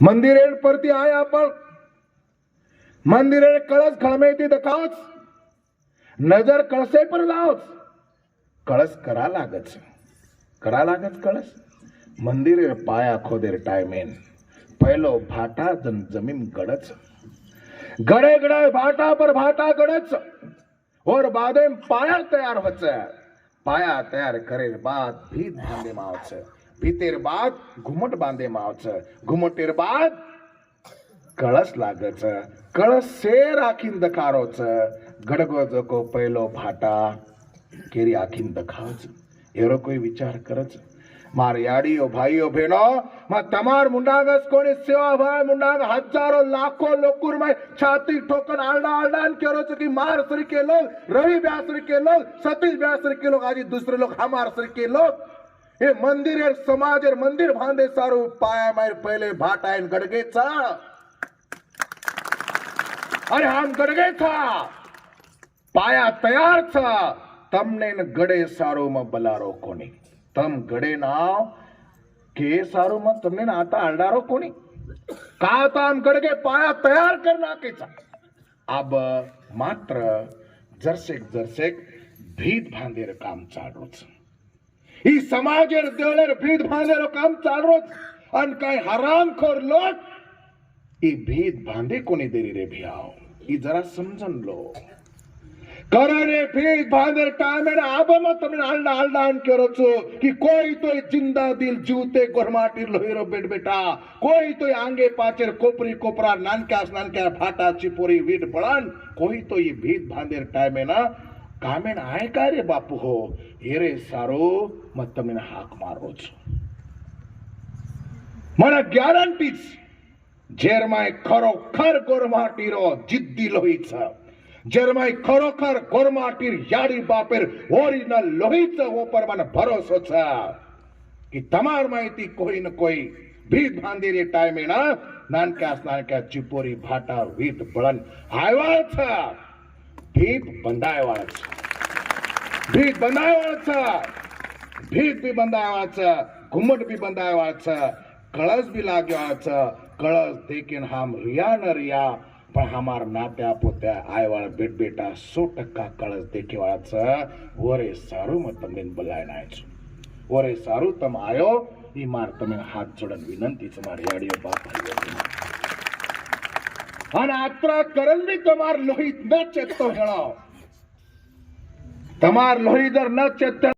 मंदिरेड परती आहे आपण. मंदिरेड कळस खळमेती दकावच नजर कळसे पर लावच. कळस करा लागच. करा लागच कळस. मंदिरे पाया खोदेर टायमेन पहिलो भाटा जन जमीन गडच. गडे गडे भाटा पर भाटा गडच. और बादेम पाया तयार होच. पाया तयार करे बाद भी धांदे मावच. पितेर बाद घुमट बांधे मावच घुमटेर बाद कळस लागच कळस से राखीन दखारोच गडगो जको पहिलो भाटा केरी आखीन दखावच एरो कोई विचार करच मार याडी ओ भाई ओ भेनो मा तमार मुंडागस कोणी सेवा भाई मुंडाग हजारो लाखो लोकुर मा छाती ठोकन आल्डा आल्डा केरो केलो की मार सरके लोग रवी ब्यासरके लोग सतीश ब्यासरके लोग आजी दुसरे लोग हमार सरके लोग हे मंदिर आहे समाज आहे मंदिर भांदे सारू पाया मायर पहले भाट आहे गडगेचा. अरे हम गडगे था पाया तयार था तमने न गडे सारो में बलारो कोनी तम गडे नाव के सारो म तमने ना आता आळणारो कोनी का आता गडगे पाया तयार कर नाकेचा अब मात्र जरसेक जरसेक भीत भांदेर काम चालूच ઈ સમાજેર દેવળેર ભીત ભાંધેરો કામ ચાલુ છે અન કઈ હરામખોર લોક ઈ ભીત ભાંધે કોની દેરી રે ભિયાઓ ઈ જરા સમજન લો કરણે ભીત ભાંધેર ટાઈમે આબમાં તમે હાલડા હાલડા આન કરો છો કે કોઈ તો જિંદા દિલ જીવતે ગોરમાટી લોહીરો બેટ બેટા કોઈ તો આંગે પાછળ કોપરી કોપરા નાનકા નાનકા ફાટા ચીપોરી વીટ બળાન કોઈ તો એ ભીત ભાંધેર ટાઈમે ના કામે ના આય કારે બાપુ હો એરે સારો મત તમને હાક મારો છો મને ગેરંટી છે જેરમાય ખરોખર ગોરમાટીરો જિદ્દી લોહી છે જેરમાય ખરોખર ગોરમાટીર યાડી બાપેર ઓરિજિનલ લોહી છે ઉપર મને ભરોસો છે કે તમાર માહિતી કોઈ ને કોઈ ભીત ભાંધેરી ટાઈમે ના નાનકા નાનકા ચીપોરી ભાટા વીટ બળન આવ્યા છે ભીત બંધાયવા છે ભીત બંધાયવા છે भीत बंदावायचं भीत बी बंदावायचं घुमट बी बंदावायचं कळस बी लागवायचं कळस देकिन हम रिया न रिया पण हमार नात्या पोत्या आयवाळ बेट बेटा सो टक्का कळस देखे वाळाचं वरे सारू मग तमेन बलाय नायचो. वरे सारू तम आयो ही मार तमेन हात जोडन विनंतीच मार अडियो बाप आणि आत्रा करल मी तुम्हार लोहित न चेतो हेळाव. તમાર લોહી ન ચેતતો